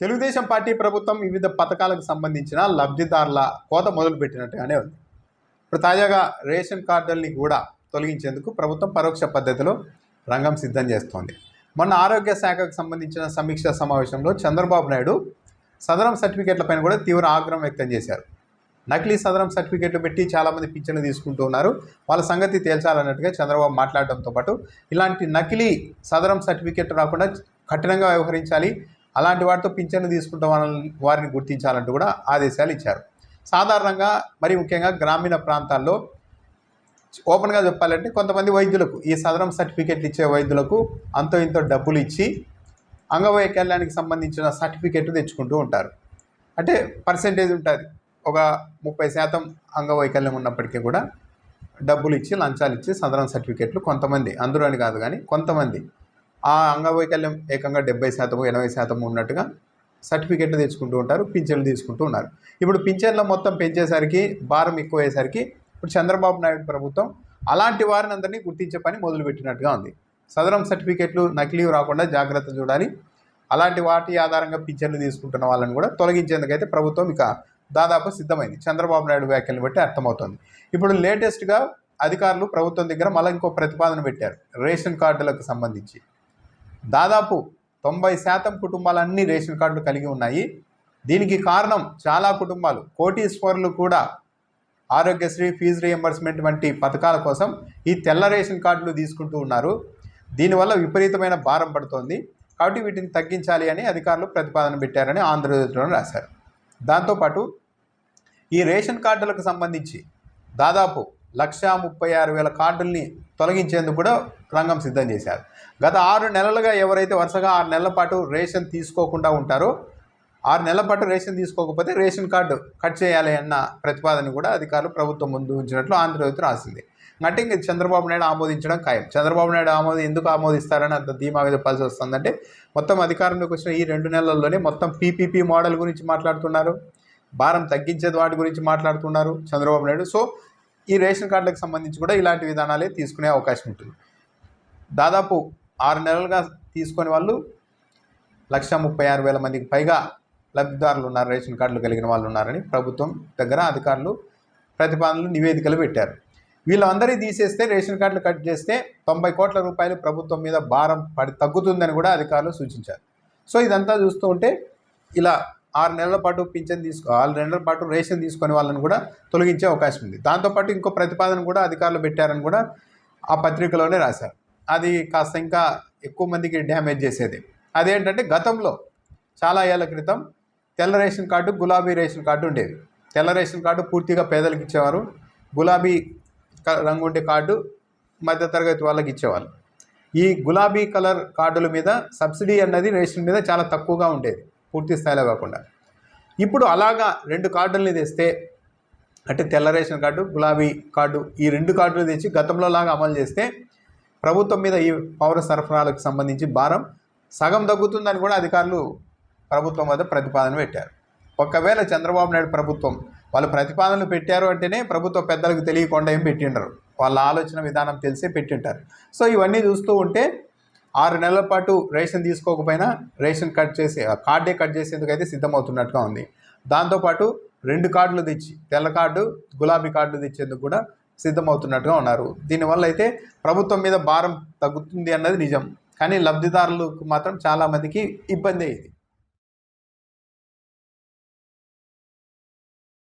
Telugu Desam party ప్రభుత్వం వివిధ పథకాలకు సంబంధించిన లబ్ధిదారుల కోత మొదలుపెట్టినట్టుగానే ఉంది. ఇప్పుడు తాజాగా రేషన్ కార్డుల్ని కూడా తొలగించేందుకు ప్రభుత్వం పరోక్ష పద్ధతిలో రంగం సిద్ధం చేస్తోంది. మొన్న ఆరోగ్య శాఖకు సంబంధించిన సమీక్ష సమావేశంలో చంద్రబాబు నాయుడు సదరం సర్టిఫికేట్లపైన కూడా తీవ్ర ఆగ్రహం వ్యక్తం చేశారు. నకిలీ సదరం సర్టిఫికేట్లు పెట్టి చాలామంది పింఛను తీసుకుంటూ ఉన్నారు. వాళ్ళ సంగతి తేల్చాలన్నట్టుగా చంద్రబాబు మాట్లాడడంతో పాటు ఇలాంటి నకిలీ సదరం సర్టిఫికేట్ రాకుండా కఠినంగా వ్యవహరించాలి అలాంటి వాటితో పింఛన్లు తీసుకుంటాం వాళ్ళని వారిని గుర్తించాలంటూ కూడా ఆదేశాలు ఇచ్చారు. సాధారణంగా మరి ముఖ్యంగా గ్రామీణ ప్రాంతాల్లో ఓపెన్గా చెప్పాలంటే కొంతమంది వైద్యులకు ఈ సదరం సర్టిఫికేట్లు ఇచ్చే వైద్యులకు అంతో ఇంతో డబ్బులు ఇచ్చి అంగవైకల్యానికి సంబంధించిన సర్టిఫికెట్ తెచ్చుకుంటూ ఉంటారు. అంటే పర్సెంటేజ్ ఉంటుంది. ఒక ముప్పై శాతం అంగవైకల్యం ఉన్నప్పటికీ కూడా డబ్బులు ఇచ్చి లంచాలు ఇచ్చి సదరం సర్టిఫికెట్లు కొంతమంది అందులోని అని కాదు కానీ కొంతమంది ఆ అంగవైకల్యం ఏకంగా డెబ్బై శాతం ఎనభై శాతం ఉన్నట్టుగా సర్టిఫికెట్లు తెచ్చుకుంటూ ఉంటారు పింఛన్లు తీసుకుంటూ ఉన్నారు. ఇప్పుడు పింఛన్లు మొత్తం పెంచేసరికి భారం ఎక్కువయ్యేసరికి ఇప్పుడు చంద్రబాబు నాయుడు ప్రభుత్వం అలాంటి వారిని అందరినీ గుర్తించే పని మొదలుపెట్టినట్టుగా ఉంది. సదరం సర్టిఫికెట్లు నకిలీ రాకుండా జాగ్రత్త చూడాలి. అలాంటి వాటి ఆధారంగా పింఛన్లు తీసుకుంటున్న వాళ్ళని కూడా తొలగించేందుకైతే ప్రభుత్వం ఇక దాదాపు సిద్ధమైంది. చంద్రబాబు నాయుడు వ్యాఖ్యలను బట్టి అర్థమవుతుంది. ఇప్పుడు లేటెస్ట్గా అధికారులు ప్రభుత్వం దగ్గర మళ్ళీ ఇంకో ప్రతిపాదన పెట్టారు. రేషన్ కార్డులకు సంబంధించి. దాదాపు తొంభై శాతం కుటుంబాలన్నీ రేషన్ కార్డులు కలిగి ఉన్నాయి. దీనికి కారణం చాలా కుటుంబాలు. కోటీశ్వరులు కూడా ఆరోగ్యశ్రీ ఫీజు రియంబర్స్మెంట్ వంటి పథకాల కోసం ఈ తెల్ల రేషన్ కార్డులు తీసుకుంటూ ఉన్నారు. దీనివల్ల విపరీతమైన భారం పడుతోంది. కాబట్టి వీటిని తగ్గించాలి అని అధికారులు ప్రతిపాదన పెట్టారని ఆంధ్రప్రదేశ్లో రాశారు. దాంతోపాటు ఈ రేషన్ కార్డులకు సంబంధించి దాదాపు లక్షా ముప్పై ఆరు వేల కార్డుల్ని తొలగించేందుకు కూడా రంగం సిద్ధం చేశారు. గత ఆరు నెలలుగా ఎవరైతే వరుసగా ఆరు నెలల పాటు రేషన్ తీసుకోకుండా ఉంటారో ఆరు నెలల పాటు రేషన్ తీసుకోకపోతే రేషన్ కార్డు కట్ చేయాలి అన్న ప్రతిపాదన కూడా అధికారులు ప్రభుత్వం ముందు ఉంచినట్లు ఆంధ్రజ్యోతి రాసింది. అంటే ఇంక చంద్రబాబు నాయుడు ఆమోదించడం ఖాయం. చంద్రబాబు నాయుడు ఆమోది ఎందుకు ఆమోదిస్తారని అంత ధీమాగా చెప్పాల్సి వస్తుందంటే మొత్తం అధికారంలోకి వచ్చిన ఈ రెండు నెలల్లోనే మొత్తం పీపీపీ మోడల్ గురించి మాట్లాడుతున్నారు. భారం తగ్గించేది వాటి గురించి మాట్లాడుతున్నారు చంద్రబాబు నాయుడు. సో ఈ రేషన్ కార్డులకు సంబంధించి కూడా ఇలాంటి విధానాలే తీసుకునే అవకాశం ఉంటుంది. దాదాపు ఆరు నెలలుగా తీసుకొని వాళ్ళు లక్ష ముప్పై ఆరు వేల మందికి పైగా లబ్ధిదారులు ఉన్నారు రేషన్ కార్డులు కలిగిన వాళ్ళు ఉన్నారని ప్రభుత్వం దగ్గర అధికారులు ప్రతిపాదనలు నివేదికలు పెట్టారు. వీళ్ళందరినీ తీసేస్తే రేషన్ కార్డులు కట్ చేస్తే తొంభై కోట్ల రూపాయలు ప్రభుత్వం మీద భారం పడి తగ్గుతుందని కూడా అధికారులు సూచించారు. సో ఇదంతా చూస్తూ ఉంటే ఇలా ఆరు నెలల పాటు పింఛన్ తీసుకో ఆరు నెలల పాటు రేషన్ తీసుకొని వాళ్ళని కూడా తొలగించే అవకాశం ఉంది. దాంతోపాటు ఇంకో ప్రతిపాదన కూడా అధికారులు పెట్టారని కూడా ఆ పత్రికలోనే రాశారు. అది కాస్త ఇంకా ఎక్కువ మందికి డ్యామేజ్ చేసేది. అదేంటంటే గతంలో చాలా ఏళ్ళ క్రితం తెల్ల రేషన్ కార్డు గులాబీ రేషన్ కార్డు ఉండేది. తెల్ల రేషన్ కార్డు పూర్తిగా పేదలకు ఇచ్చేవారు. గులాబీ క- రంగు ఉండే కార్డు మధ్యతరగతి వాళ్ళకి ఇచ్చేవాళ్ళు. ఈ గులాబీ కలర్ కార్డుల మీద సబ్సిడీ అన్నది రేషన్ మీద చాలా తక్కువగా ఉండేది. పూర్తి స్థాయిలో కాకుండా. ఇప్పుడు అలాగా రెండు కార్డుల్ని తెస్తే అంటే తెల్ల రేషన్ కార్డు గులాబీ కార్డు ఈ రెండు కార్డులు తెచ్చి గతంలో లాగా అమలు చేస్తే ప్రభుత్వం మీద ఈ పౌర సరఫరాలకు సంబంధించి భారం సగం తగ్గుతుందని కూడా అధికారులు ప్రభుత్వం వద్ద ప్రతిపాదన పెట్టారు. ఒకవేళ చంద్రబాబు నాయుడు ప్రభుత్వం వాళ్ళు ప్రతిపాదనలు పెట్టారు అంటేనే ప్రభుత్వ పెద్దలకు తెలియకుండా ఏం పెట్టిండరు. వాళ్ళ ఆలోచన విధానం తెలిసే పెట్టింటారు. సో ఇవన్నీ చూస్తూ ఉంటే ఆరు నెలల పాటు రేషన్ తీసుకోకపోయినా రేషన్ కట్ చేసే ఆ కార్డే కట్ చేసేందుకు అయితే సిద్ధమవుతున్నట్టుగా ఉంది. దాంతోపాటు రెండు కార్డులు తెచ్చి తెల్ల కార్డు గులాబీ కార్డులు తెచ్చేందుకు కూడా సిద్ధమవుతున్నట్టుగా ఉన్నారు. దీనివల్ల అయితే ప్రభుత్వం మీద భారం తగ్గుతుంది అన్నది నిజం. కానీ లబ్ధిదారులకు మాత్రం చాలామందికి ఇబ్బంది అయ్యింది